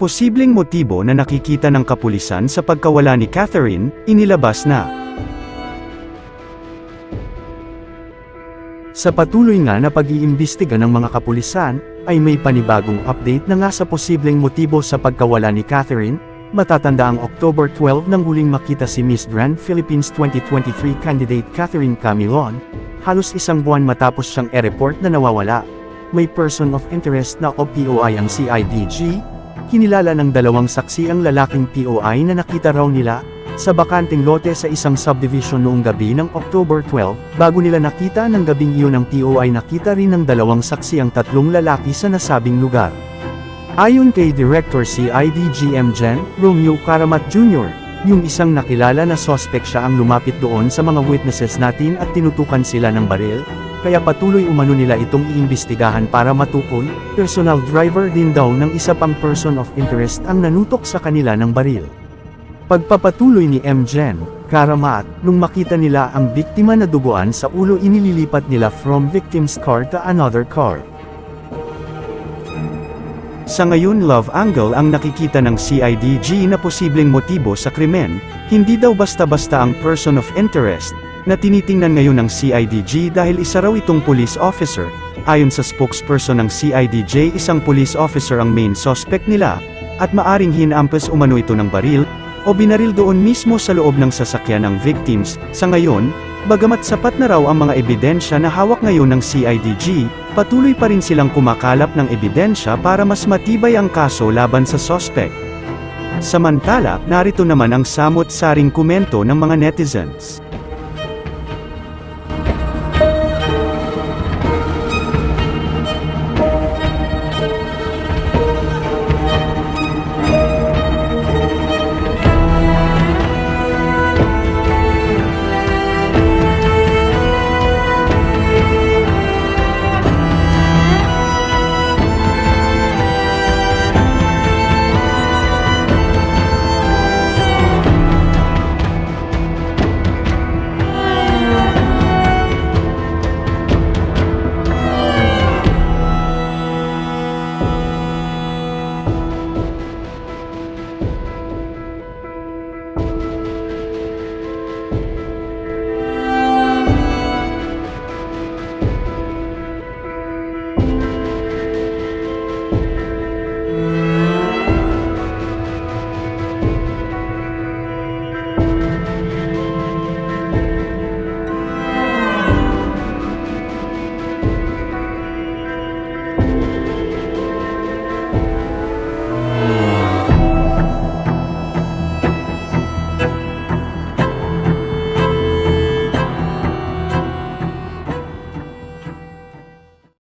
posibleng motibo na nakikita ng kapulisan sa pagkawala ni Catherine, inilabas na. Sa patuloy nga na pag-iimbestiga ng mga kapulisan, ay may panibagong update na nga sa posibleng motibo sa pagkawala ni Catherine, matatanda ang October 12 nang huling makita si Miss Grand Philippines 2023 candidate Catherine Camilon, halos isang buwan matapos siyang e-report na nawawala. May person of interest na o POI ang CIDG, kinilala ng dalawang saksi ang lalaking POI na nakita raw nila, sa bakanting lote sa isang subdivision noong gabi ng October 12, bago nila nakita ng gabing iyon ang POI nakita rin ng dalawang saksi ang tatlong lalaki sa nasabing lugar. Ayon kay Director CIDGM Gen, Romeo Karamat Jr., yung isang nakilala na sospek siya ang lumapit doon sa mga witnesses natin at tinutukan sila ng baril, kaya patuloy umano nila itong iimbestigahan para matukoy, personal driver din daw ng isa pang person of interest ang nanutok sa kanila ng baril. Pagpapatuloy ni M. Karamat, nung makita nila ang biktima na duguan sa ulo inililipat nila from victim's car to another car. Sa ngayon love angle ang nakikita ng CIDG na posibleng motibo sa krimen, hindi daw basta-basta ang person of interest, na tinitingnan ngayon ng CIDG dahil isa raw itong police officer, ayon sa spokesperson ng CIDJ isang police officer ang main suspect nila, at maaring hinampas umano ito ng baril, o binaril doon mismo sa loob ng sasakyan ng victims, sa ngayon, bagamat sapat na raw ang mga ebidensya na hawak ngayon ng CIDG, patuloy pa rin silang kumakalap ng ebidensya para mas matibay ang kaso laban sa suspect. Samantala, narito naman ang samot-saring komento ng mga netizens.